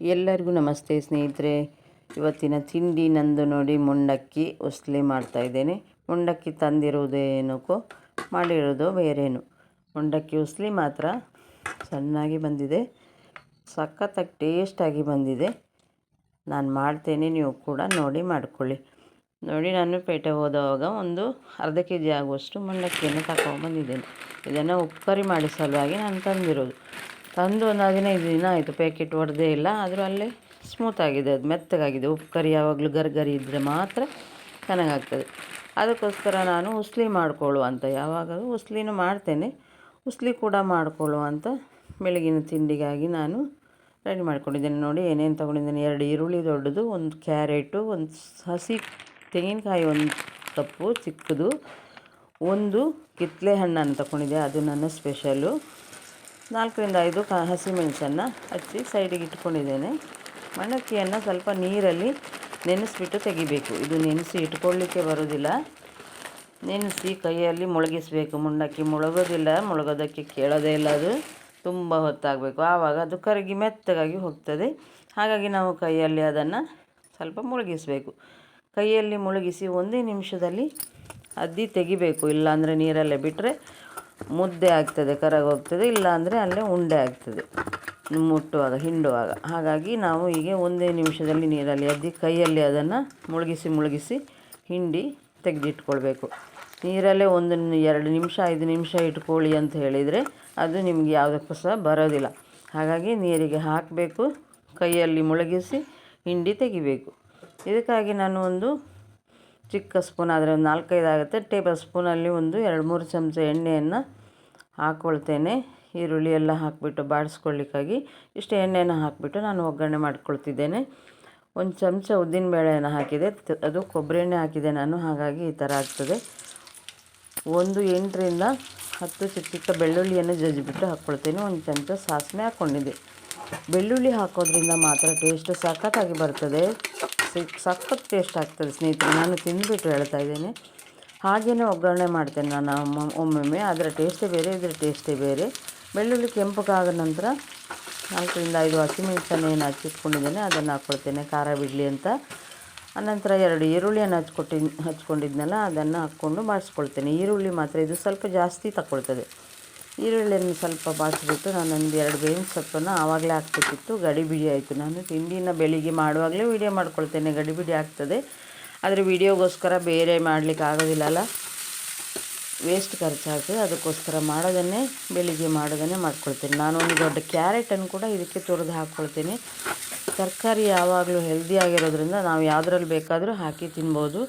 ಎಲ್ಲರಿಗೂ ನಮಸ್ತೆ ಸ್ನೇಹಿತರೆ. ಇವತ್ತಿನ ತಿಂಡಿ ನಂದು ನೋಡಿ ಮುಂಡಕ್ಕಿ ಉಸ್ಲಿ ಮಾಡ್ತಾಯಿದ್ದೇನೆ ಮುಂಡಕ್ಕಿ ತಂದಿರುವುದೇನಕ್ಕೋ ಮಾಡಿರೋದು ಬೇರೇನು. ಮುಂಡಕ್ಕಿ ಉಸ್ಲಿ ಮಾತ್ರ ಚೆನ್ನಾಗಿ ಬಂದಿದೆ. ಸಖತ್ತಾಗಿ ಟೇಸ್ಟಾಗಿ ಬಂದಿದೆ. ನಾನು ಮಾಡ್ತೇನೆ, ನೀವು ಕೂಡ ನೋಡಿ ಮಾಡ್ಕೊಳ್ಳಿ. ನೋಡಿ, ನಾನು ಪೇಟೆ ಹೋದವಾಗ ಒಂದು ಅರ್ಧ ಕೆ ಜಿ ಆಗುವಷ್ಟು ಮುಂಡಕ್ಕಿಯನ್ನು ತಗೊಂಬಂದಿದ್ದೇನೆ ಇದನ್ನು ಉಪ್ಪರಿ ಮಾಡಿ ಸಲುವಾಗಿ ನಾನು ತಂದಿರೋದು. ತಂದು ಒಂದು ಹದಿನೈದು ದಿನ ಆಯಿತು ಪ್ಯಾಕೆಟ್ ಹೊಡೆದೇ ಇಲ್ಲ, ಆದರೂ ಅಲ್ಲೇ ಸ್ಮೂತ್ ಆಗಿದೆ, ಅದು ಮೆತ್ತಗಾಗಿದೆ. ಉಪ್ಪು ಕರಿ ಯಾವಾಗಲೂ ಗರಿ ಇದ್ದರೆ ಮಾತ್ರ ಚೆನ್ನಾಗಾಗ್ತದೆ. ಅದಕ್ಕೋಸ್ಕರ ನಾನು ಉಸ್ಲಿ ಮಾಡಿಕೊಳ್ಳುವ ಅಂತ ಯಾವಾಗಲೂ ಉಸ್ಲಿನೂ ಮಾಡ್ತೇನೆ. ಉಸ್ಲಿ ಕೂಡ ಮಾಡಿಕೊಳ್ಳುವ ಅಂತ ಬೆಳಗಿನ ತಿಂಡಿಗಾಗಿ ನಾನು ರೆಡಿ ಮಾಡ್ಕೊಂಡಿದ್ದೇನೆ. ನೋಡಿ, ಏನೇನು ತೊಗೊಂಡಿದ್ದೇನೆ? ಎರಡು ಈರುಳ್ಳಿ ದೊಡ್ಡದು, ಒಂದು ಕ್ಯಾರೆಟು, ಒಂದು ಹಸಿ ತೆಂಗಿನಕಾಯಿ ಒಂದು ಕಪ್ಪು ಚಿಕ್ಕದು, ಒಂದು ಕಿತ್ತಲೆ ಹಣ್ಣನ್ನು ತಗೊಂಡಿದ್ದೆ. ಅದು ನನ್ನ ಸ್ಪೆಷಲು ನಾಲ್ಕರಿಂದ ಐದು ಕ ಹಸಿಮೆಣಸನ್ನು ಹಚ್ಚಿ ಸೈಡಿಗೆ ಇಟ್ಕೊಂಡಿದ್ದೇನೆ. ಮಣಕ್ಕಿಯನ್ನು ಸ್ವಲ್ಪ ನೀರಲ್ಲಿ ನೆನೆಸಿಬಿಟ್ಟು ತೆಗಿಬೇಕು. ಇದು ನೆನೆಸಿ ಇಟ್ಕೊಳ್ಳಿಕ್ಕೆ ಬರೋದಿಲ್ಲ. ನೆನೆಸಿ ಕೈಯಲ್ಲಿ ಮುಳುಗಿಸಬೇಕು. ಮುಂಡಕ್ಕಿ ಮುಳುಗೋದಿಲ್ಲ. ಮುಳುಗೋದಕ್ಕೆ ಕೇಳೋದೇ ಇಲ್ಲ ಅದು. ತುಂಬ ಹೊತ್ತಾಗಬೇಕು. ಆವಾಗ ಅದು ಕರಗಿ ಮೆತ್ತಗಾಗಿ ಹೋಗ್ತದೆ. ಹಾಗಾಗಿ ನಾವು ಕೈಯಲ್ಲಿ ಅದನ್ನು ಸ್ವಲ್ಪ ಮುಳುಗಿಸಬೇಕು. ಕೈಯಲ್ಲಿ ಮುಳುಗಿಸಿ ಒಂದೇ ನಿಮಿಷದಲ್ಲಿ ಅದ್ದಿ ತೆಗಿಬೇಕು. ಇಲ್ಲಾಂದರೆ ನೀರಲ್ಲೇ ಬಿಟ್ಟರೆ ಮುದ್ದೆ ಆಗ್ತದೆ ಕರಗೋಗ್ತದೆ ಇಲ್ಲಾಂದರೆ ಅಲ್ಲೇ ಉಂಡೆ ಆಗ್ತದೆ. ಮುಟ್ಟುವಾಗ, ಹಿಂಡುವಾಗ. ಹಾಗಾಗಿ ನಾವು ಹೀಗೆ ಒಂದೇ ನಿಮಿಷದಲ್ಲಿ ನೀರಲ್ಲಿ ಅದ್ದಿ ಕೈಯಲ್ಲಿ ಅದನ್ನು ಮುಳುಗಿಸಿ ಮುಳುಗಿಸಿ ಹಿಂಡಿ ತೆಗೆದಿಟ್ಕೊಳ್ಬೇಕು. ನೀರಲ್ಲೇ ಒಂದು ಎರಡು ನಿಮಿಷ, ಐದು ನಿಮಿಷ ಇಟ್ಕೊಳ್ಳಿ ಅಂತ ಹೇಳಿದರೆ ಅದು ನಿಮಗೆ ಯಾವುದಕ್ಕೂ ಸಹ ಬರೋದಿಲ್ಲ. ಹಾಗಾಗಿ ನೀರಿಗೆ ಹಾಕಬೇಕು, ಕೈಯಲ್ಲಿ ಮುಳುಗಿಸಿ ಹಿಂಡಿ ತೆಗಿಬೇಕು. ಇದಕ್ಕಾಗಿ ನಾನು ಒಂದು ಚಿಕ್ಕ ಸ್ಪೂನ್ ಆದರೆ ಒಂದು ನಾಲ್ಕೈದು ಆಗುತ್ತೆ ಟೇಬಲ್ ಸ್ಪೂನಲ್ಲಿ ಒಂದು ಎರಡು ಮೂರು ಚಮಚ ಎಣ್ಣೆಯನ್ನು ಹಾಕ್ಕೊಳ್ತೇನೆ ಈರುಳ್ಳಿ ಎಲ್ಲ ಹಾಕಿಬಿಟ್ಟು ಬಾಡಿಸ್ಕೊಳ್ಳಿಕ್ಕಾಗಿ ಇಷ್ಟು ಎಣ್ಣೆಯನ್ನು ಹಾಕಿಬಿಟ್ಟು ನಾನು ಒಗ್ಗರಣೆ ಮಾಡ್ಕೊಳ್ತಿದ್ದೇನೆ. ಒಂದು ಚಮಚ ಉದ್ದಿನಬೇಳೆಯನ್ನು ಹಾಕಿದೆ. ಅದು ಕೊಬ್ಬರಿ ಎಣ್ಣೆ ಹಾಕಿದೆ ನಾನು, ಹಾಗಾಗಿ ಈ ಥರ ಆಗ್ತದೆ. ಒಂದು ಎಂಟರಿಂದ ಹತ್ತು ಚಿಕ್ಕ ಚಿಕ್ಕ ಬೆಳ್ಳುಳ್ಳಿಯನ್ನು ಜಜ್ಜಿಬಿಟ್ಟು ಹಾಕ್ಕೊಳ್ತೇನೆ. ಒಂದು ಚಮಚ ಸಾಸಿವೆ ಹಾಕ್ಕೊಂಡಿದ್ದೆ ಬೆಳ್ಳುಳ್ಳಿ ಹಾಕೋದ್ರಿಂದ ಮಾತ್ರ ಟೇಸ್ಟ್ ಸಖತ್ತಾಗಿ ಬರ್ತದೆ. ಸಖತ್ ಟೇಸ್ಟ್ ಆಗ್ತದೆ ಸ್ನೇಹಿತರೆ, ನಾನು ತಿಂದುಬಿಟ್ಟು ಹೇಳ್ತಾ ಇದ್ದೇನೆ. ಹಾಗೆಯೇ ಒಗ್ಗರಣೆ ಮಾಡ್ತೇನೆ ನಾನು ಒಮ್ಮೊಮ್ಮೆ. ಅದರ ಟೇಸ್ಟೇ ಬೇರೆ, ಇದರ ಟೇಸ್ಟೇ ಬೇರೆ. ಬೆಳ್ಳುಳ್ಳಿ ಕೆಂಪಗಾದ ನಂತರ ನಾಲ್ಕರಿಂದ ಐದು ಹಸಿಮೆಣಸನ್ನು ಏನು ಹಚ್ಚಿಟ್ಕೊಂಡಿದ್ದೇನೆ, ಅದನ್ನು ಹಾಕ್ಕೊಳ್ತೇನೆ, ಖಾರ, ಬಿಡಲಿ ಅಂತ. ಅನಂತರ ಎರಡು ಈರುಳ್ಳಿಯನ್ನು ಹಚ್ಕೊಟ್ಟಿ ಹಚ್ಕೊಂಡಿದ್ನಲ್ಲ, ಅದನ್ನು ಹಾಕ್ಕೊಂಡು ಮಾಡಿಸ್ಕೊಳ್ತೇನೆ. ಈರುಳ್ಳಿ ಮಾತ್ರ ಇದು ಸ್ವಲ್ಪ ಜಾಸ್ತಿ ತಗೊಳ್ತದೆ. ಈರುಳ್ಳಿಯನ್ನು ಸ್ವಲ್ಪ ಬಾಚಿಬಿಟ್ಟು ನಾನು ಒಂದು ಎರಡು ಬೇವಿನ ಸೊಪ್ಪನ್ನು ಆವಾಗಲೇ ಹಾಕ್ಬೇಕಿತ್ತು. ಗಡಿಬಿಡಿ ಆಯಿತು. ನಾನು ತಿಂಡಿನ ಬೆಳಿಗ್ಗೆ ಮಾಡುವಾಗಲೇ ವೀಡಿಯೋ ಮಾಡ್ಕೊಳ್ತೇನೆ. ಗಡಿಬಿಡಿ ಆಗ್ತದೆ. ಆದರೆ ವೀಡಿಯೋಗೋಸ್ಕರ ಬೇರೆ ಮಾಡಲಿಕ್ಕೆ ಆಗೋದಿಲ್ಲಲ್ಲ ವೇಸ್ಟ್ ಖರ್ಚಾಗ್ತದೆ. ಅದಕ್ಕೋಸ್ಕರ ಮಾಡೋದನ್ನೇ ಬೆಳಿಗ್ಗೆ ಮಾಡೋದನ್ನೇ ಮಾಡ್ಕೊಳ್ತೇನೆ. ನಾನು ಒಂದು ದೊಡ್ಡ ಕ್ಯಾರೆಟನ್ನು ಕೂಡ ಇದಕ್ಕೆ ತುರಿದು ಹಾಕ್ಕೊಳ್ತೇನೆ. ತರಕಾರಿ ಯಾವಾಗಲೂ ಹೆಲ್ದಿಯಾಗಿರೋದ್ರಿಂದ ನಾವು ಯಾವುದ್ರಲ್ಲಿ ಬೇಕಾದರೂ ಹಾಕಿ ತಿನ್ಬೋದು.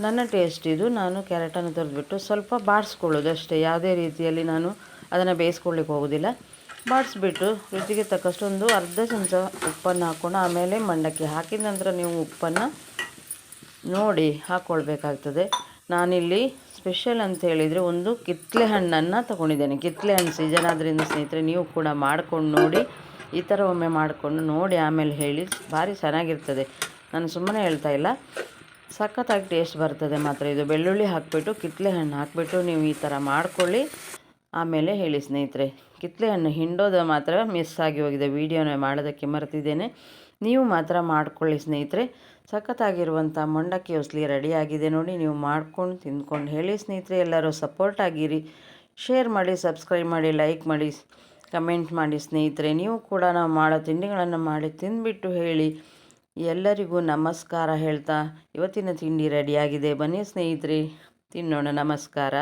ನನ್ನ ಟೇಸ್ಟ್ ಇದು. ನಾನು ಕ್ಯಾರೆಟನ್ನು ತೊರೆದ್ಬಿಟ್ಟು ಸ್ವಲ್ಪ ಬಾಡಿಸ್ಕೊಳ್ಳೋದು ಅಷ್ಟೇ. ಯಾವುದೇ ರೀತಿಯಲ್ಲಿ ನಾನು ಅದನ್ನು ಬೇಯಿಸ್ಕೊಳ್ಳಿಕ್ಕೆ ಹೋಗೋದಿಲ್ಲ. ಬಾಡಿಸ್ಬಿಟ್ಟು ರುಚಿಗೆ ತಕ್ಕಷ್ಟೊಂದು ಅರ್ಧ ಚಮಚ ಉಪ್ಪನ್ನು ಹಾಕ್ಕೊಂಡು ಆಮೇಲೆ ಮಂಡಕ್ಕಿ ಹಾಕಿದ ನಂತರ ನೀವು ಉಪ್ಪನ್ನು ನೋಡಿ ಹಾಕ್ಕೊಳ್ಬೇಕಾಗ್ತದೆ ನಾನಿಲ್ಲಿ ಸ್ಪೆಷಲ್ ಅಂತ ಹೇಳಿದರೆ ಒಂದು ಕಿತ್ತಲೆ ಹಣ್ಣನ್ನು ತೊಗೊಂಡಿದ್ದೇನೆ. ಕಿತ್ತಲೆ ಹಣ್ಣು ಸೀಸನ್ ಆದ್ದರಿಂದ ಸ್ನೇಹಿತರೆ ನೀವು ಕೂಡ ಮಾಡ್ಕೊಂಡು ನೋಡಿ, ಈ ಥರ ಒಮ್ಮೆ ಮಾಡಿಕೊಂಡು ನೋಡಿ ಆಮೇಲೆ ಹೇಳಿ. ಭಾರಿ ಚೆನ್ನಾಗಿರ್ತದೆ. ನಾನು ಸುಮ್ಮನೆ ಹೇಳ್ತಾ ಇಲ್ಲ. ಸಖತ್ತಾಗಿ ಟೇಸ್ಟ್ ಬರ್ತದೆ ಮಾತ್ರ. ಇದು ಬೆಳ್ಳುಳ್ಳಿ ಹಾಕಿಬಿಟ್ಟು ಕಿತ್ತಲೆ ಹಣ್ಣು ಹಾಕಿಬಿಟ್ಟು ನೀವು ಈ ಥರ ಮಾಡ್ಕೊಳ್ಳಿ. ಆಮೇಲೆ ಹೇಳಿ ಸ್ನೇಹಿತರೆ ಕಿತ್ತಲೆ ಹಣ್ಣು ಹಿಂಡೋದು ಮಾತ್ರ ಮಿಸ್ ಆಗಿ ಹೋಗಿದೆ. ವೀಡಿಯೋನ ಮಾಡೋದಕ್ಕೆ ಮರೆತಿದ್ದೇನೆ. ನೀವು ಮಾತ್ರ ಮಾಡ್ಕೊಳ್ಳಿ ಸ್ನೇಹಿತರೆ. ಸಖತ್ತಾಗಿರುವಂಥ ಮಂಡಕ್ಕಿ ಹೊಸಲಿ ರೆಡಿಯಾಗಿದೆ ನೋಡಿ. ನೀವು ಮಾಡ್ಕೊಂಡು ತಿಂದ್ಕೊಂಡು ಹೇಳಿ ಸ್ನೇಹಿತರೆ, ಎಲ್ಲರೂ ಸಪೋರ್ಟ್ ಆಗಿರಿ. ಶೇರ್ ಮಾಡಿ ಸಬ್ಸ್ಕ್ರೈಬ್ ಮಾಡಿ ಲೈಕ್ ಮಾಡಿ ಕಮೆಂಟ್ ಮಾಡಿ ಸ್ನೇಹಿತರೆ. ನೀವು ಕೂಡ ನಾವು ಮಾಡೋ ತಿಂಡಿಗಳನ್ನು ಮಾಡಿ ತಿಂದುಬಿಟ್ಟು ಹೇಳಿ. ಎಲ್ಲರಿಗೂ ನಮಸ್ಕಾರ ಹೇಳ್ತಾ ಇವತ್ತಿನ ತಿಂಡಿ ರೆಡಿಯಾಗಿದೆ ಬನ್ನಿ ಸ್ನೇಹಿತರೆ, ತಿನ್ನೋಣ. ನಮಸ್ಕಾರ.